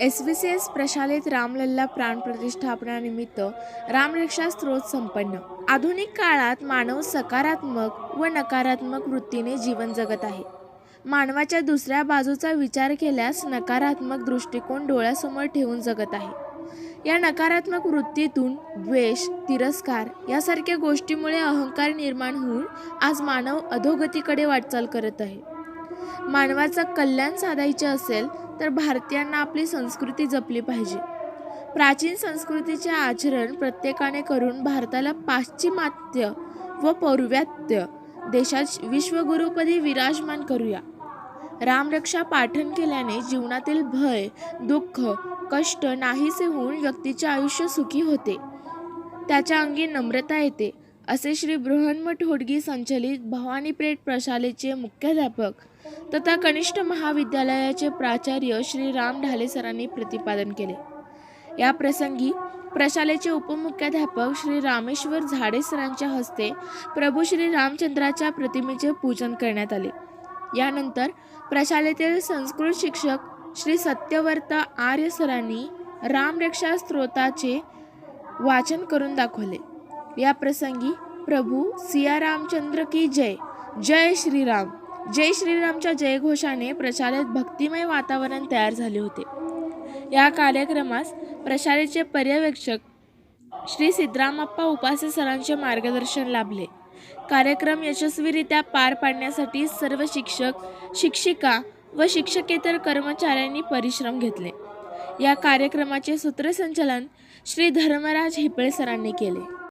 S B C S प्रशालेत रामलल्ला प्राण प्रतिष्ठापनानिमित्त रामरक्षा स्त्रोत संपन्न. आधुनिक काळात मानव सकारात्मक व नकारात्मक वृत्तीने जीवन जगत आहे. मानवाच्या दुसऱ्या बाजूचा विचार केल्यास नकारात्मक दृष्टिकोन डोळ्यासमोर ठेवून जगत आहे. या नकारात्मक वृत्तीतून द्वेष तिरस्कार यासारख्या गोष्टीमुळे अहंकार निर्माण होऊन आज मानव अधोगतीकडे वाटचाल करत आहे. मानवाचं कल्याण साधायचे असेल तर भारतीयांना आपली संस्कृती जपली पाहिजे. प्राचीन संस्कृतीचे आचरण प्रत्येकाने करून भारताला पाश्चिमात्य व पौर्वात्य देशात विश्वगुरुपदी विराजमान करूया. रामरक्षा पाठन केल्याने जीवनातील भय दुःख कष्ट नाहीसे होऊन व्यक्तीचे आयुष्य सुखी होते. त्याच्या अंगी नम्रता येते. असे श्री बृहन्मठ ठोडगी संचलित भवानीपेठ प्रशालेचे मुख्याध्यापक तथा कनिष्ठ महाविद्यालयाचे प्राचार्य श्री राम ढाले सरांनी प्रतिपादन केले. या प्रसंगी प्रशालेचे उपमुख्याध्यापक श्री रामेश्वर झाडे सरांच्या हस्ते प्रभू श्री रामचंद्राच्या प्रतिमेचे पूजन करण्यात आले. यानंतर प्रशालेतील संस्कृत शिक्षक श्री सत्यवर्त आर्य सरांनी रामरक्षा स्त्रोताचे वाचन करून दाखवले. या प्रसंगी प्रभू सिया रामचंद्र की जय. जय श्रीराम. जय श्रीरामच्या जयघोषाने प्रशालेत भक्तिमय वातावरण तयार झाले होते. या कार्यक्रमास प्रशालेचे पर्यवेक्षक श्री सिद्धरामप्पा उपासे सरांचे मार्गदर्शन लाभले. कार्यक्रम यशस्वीरित्या पार पाडण्यासाठी सर्व शिक्षक शिक्षिका व शिक्षकेतर कर्मचाऱ्यांनी परिश्रम घेतले. या कार्यक्रमाचे सूत्रसंचालन श्री धर्मराज हिपळे सरांनी केले.